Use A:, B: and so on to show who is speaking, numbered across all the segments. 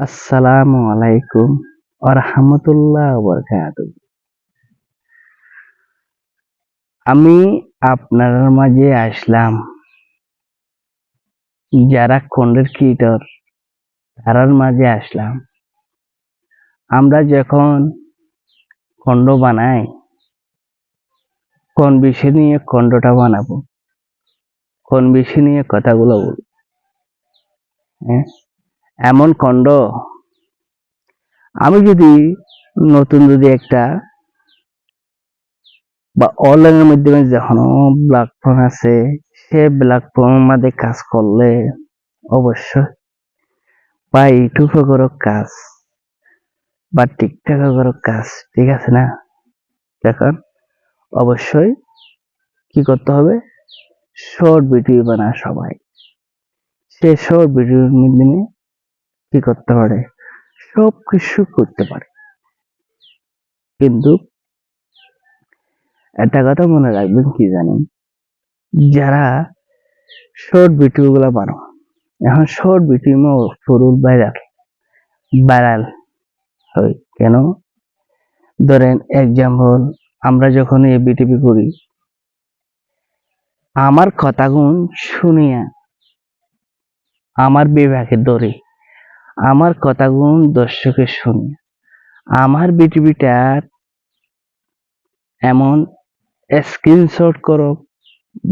A: আসসালামু আলাইকুম আরহামতুল্লাহ বরকাত আমি আপনার মাঝে আসলাম। যারা খন্ডের কীটর তারার মাঝে আসলাম। আমরা যখন খণ্ড বানাই, কোন বিষয় নিয়ে খণ্ডটা বানাবো? কোন বিষয় নিয়ে কথাগুলো বলব? হ্যাঁ? এমন খণ্ড। আমি যদি নতুন যদি একটা বা অনলাইনের মাধ্যমে যখন প্ল্যাটফর্ম আছে সে প্ল্যাটফর্মের মধ্যে কাজ করলে অবশ্যই বা ইউটিউবে করো কাজ বা টিকটকে করো কাজ, ঠিক আছে না? এখন অবশ্যই কি করতে হবে? শর্ট ভিডিও বানা সবাই। সে শর্ট ভিডিওর মাধ্যমে কি করতে পারে, সব কিছু করতে পারে। কিন্তু একটা কথা মনে রাখবেন কি জানেন? যারা শর্ট ভিডিও গুলা বানো এখন শর্ট ভিডিও ফুরুল ভাইরাল ভাইরাল হয়। কেন? ধরেন এক্সাম্পল আমরা যখন এ বিটিপি করি, আমার কথাগুন শুনিয়া, আমার বিভাগে ধরে আমার কথাগুন দর্শকে শুনি আমার বিটিভিটার এমন স্ক্রিনশট করো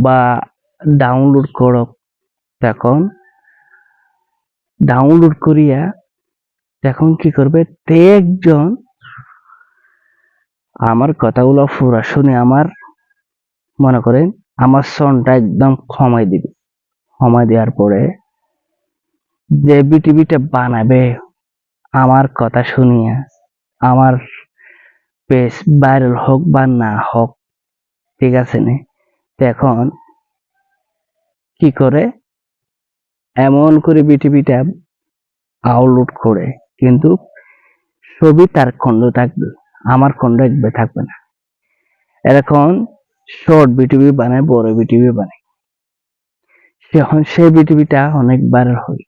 A: বা ডাউনলোড করো তখন ডাউনলোড করিয়া তখন কি করবে। তে একজন আমার কথাগুলো পুরা শুনে আমার, মনে করেন, আমার সনটা একদম ক্ষমাই দিবে। ক্ষমাই দেওয়ার পরে যে বিটিভিটা বানাবে, আমার কথা শুনিয়া, আমার পেজ ভাইরাল হোক বা না হোক, ঠিক আছে নে? এখন কি করে? এমন করে বিটিভিটা আপলোড করে, কিন্তু ছবি তার খণ্ড থাকবে, আমার খণ্ড একবার থাকবে না। এরকম শর্ট বিটিভি বানায়, বড় বিটিভি বানায়। এখন সেই বিটিভিটা অনেক ভাইরাল হয়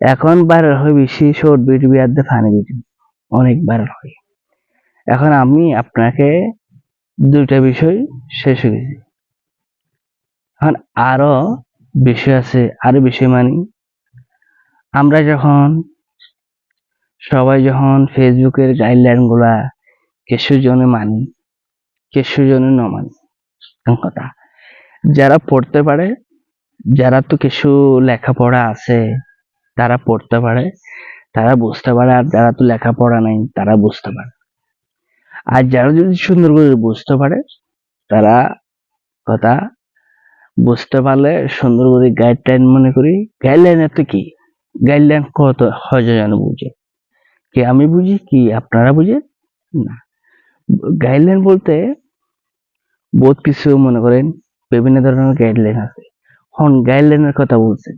A: এখন ভাইরাল হয় বেশি শর্ট বিটিভি আর ফানি বিটিভি অনেক ভাইরাল হয়। এখন আমি আপনাকে দুইটা বিষয় শেষ হয়ে এখন আরও বিষয় আছে, আরও বিষয় মানি আমরা যখন সবাই যখন ফেসবুকের গাইডলাইনগুলা কিছু জনে মানি কিছু জনে ন মানি কথা। যারা পড়তে পারে, যারা তো কিছু লেখাপড়া আছে তারা পড়তে পারে, তারা বুঝতে পারে, আর যারা তো লেখাপড়া নাই, তারা বুঝতে পারে। আর যারা যদি সুন্দর করে বুঝতে পারে, তারা কথা বুঝতে পারলে সুন্দর করে গাইডলাইন মনে করি গাইডলাইন এত কি? গাইডলাইন কত হয়তো যেন বুঝে। কি আমি বুঝি, কি আপনারা বুঝে না। গাইডলাইন বলতে বহুত কিছু মনে করেন, বিভিন্ন ধরনের গাইডলাইন আছে। হন গাইডলাইনের কথা বলছে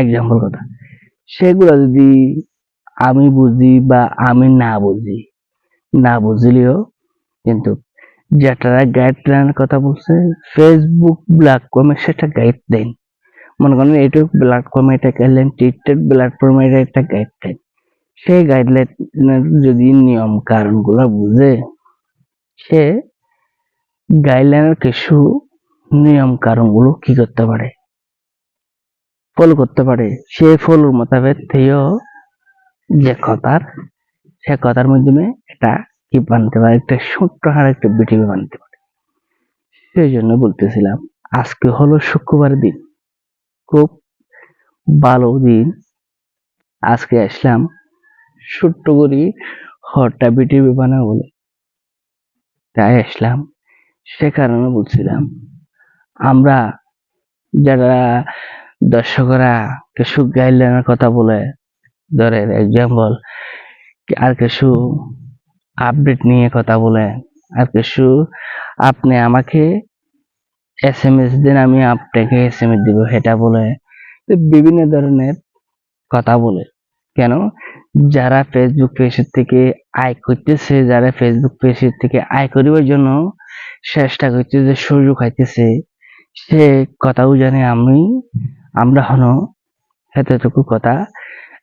A: এক্সাম্পল কথা। সেগুলো যদি আমি বুঝি বা আমি না বুঝি, না বুঝলেও কিন্তু যেটা গাইডলাইনের কথা বলছে ফেসবুক প্ল্যাটফর্মে সেটা গাইড দেন। মনে করেন ইউটিউব প্ল্যাটফর্মে এটা গাইডলাইন টিকটক প্ল্যাটফর্মে এটা একটা গাইডলাইন সেই গাইডলাইনের যদি নিয়ম কারণগুলো বুঝে, সে গাইডলাইনের কিছু নিয়ম কারণগুলো কি করতে পারে? ফলো করতে পারে। সে ফলোর মোতাবেক থেকেও যে কথার, সে কথার মাধ্যমে এটা কি বানতে পারে, একটা ছোট্ট হার একটা বিটিভি বানতে পারে। সেই জন্য বলতেছিলাম, আজকে হলো শুক্রবার দিন। খুব ভালো দিন। আজকে আসলাম ছোট্ট করি হরটা বিটিভি বানা বলে। তাই আসলাম। সে কারণে বলছিলাম, আমরা যারা দর্শকরা কিছু গাইডলাইনের কথা বলে ধরেন এক্সাম্পল আর কিছু আপডেট নিয়ে কথা বলে, আর কিছু আপনি আমাকে এস এম এস দিন, আমি আপনাকে এস এম এস দিব। সেটা বলে বিভিন্ন ধরনের কথা বলে। কেন? যারা ফেসবুক পেজের থেকে আয় করতেছে, যারা ফেসবুক পেজের থেকে আয় করিবার জন্য চেষ্টা করতেছে, সুযোগ খাইতেছে সে কথাও জানে, আমি আমরা হন এতটুকু কথা।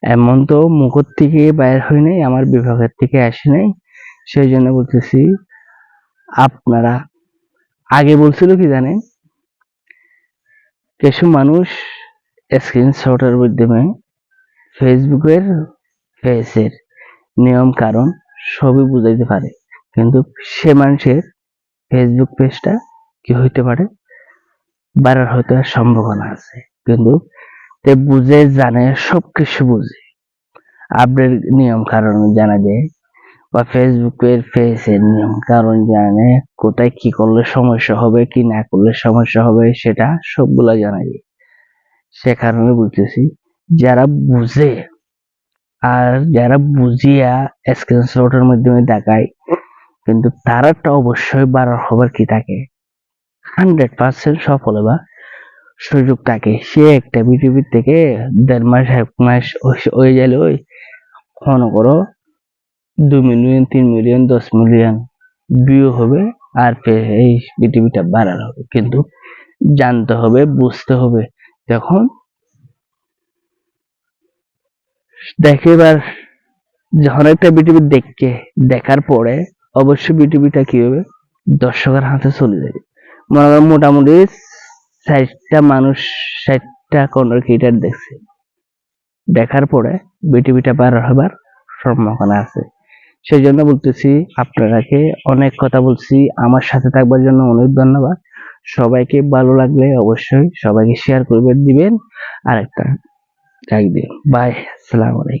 A: এমন তো মুখর থেকে বাইর হয় নাই, আমার বিভাগের থেকে আসি নাই। সেই জন্য বলতেছি, আপনারা আগে বলছিল কি জানেন? কিছু মানুষ স্ক্রিনশটের মাধ্যমে ফেসবুকের ফেসের নিয়ম কারণ সবই বুঝাইতে পারে। কিন্তু সে মানুষের ফেসবুক পেজটা কি হইতে পারে? বাড়ার হতে সম্ভাবনা আছে। কিন্তু তে বুঝে, জানে, সবকিছু বুঝে। আপডেট নিয়ম কারণ জানা যায় বা ফেসবুকের ফেসের নিয়ম কারণ জানে কোথায় কি করলে সমস্যা হবে, কি না করলে সমস্যা হবে, সেটা সবগুলা জানা যায় সে কারণে বলতেছি, যারা বুঝে, আর যারা বুঝিয়া স্ক্রিনশটের মাধ্যমে দেখায়, কিন্তু তারাটা অবশ্যই বাড়ার খবর কি থাকে? হান্ড্রেড পার্সেন্ট সফল হবা সুযোগ থাকে সে একটা পৃথিবীর থেকে দেড় মাস, এক মাস হয়ে গেলে ওই মনে করো দু মিলিয়ন, তিন মিলিয়ন, দশ মিলিয়ন ভিউ হবে আর এই পৃথিবীটা বাড়ার হবে। কিন্তু জানতে হবে, বুঝতে হবে যখন দেখে এবার যখন একটা পৃথিবী দেখছে দেখার পরে অবশ্যই পৃথিবীটা কি হবে? দর্শকের হাতে চলে যাবে। মনে করো মোটামুটি ষাটটা মানুষ ষাটটা কন্টেন্ট ক্রিয়েটার দেখছে। দেখার পরে বিটিভিটা বার হবার সম্ভাবনা আছে। সেই জন্য বলতেছি, আপনারাকে অনেক কথা বলছি। আমার সাথে থাকবার জন্য অনেক ধন্যবাদ। সবাইকে ভালো লাগলে অবশ্যই সবাইকে শেয়ার করবেন, দিবেন। আর একটা লাইক দিন বাই আসসালামু আলাইকুম।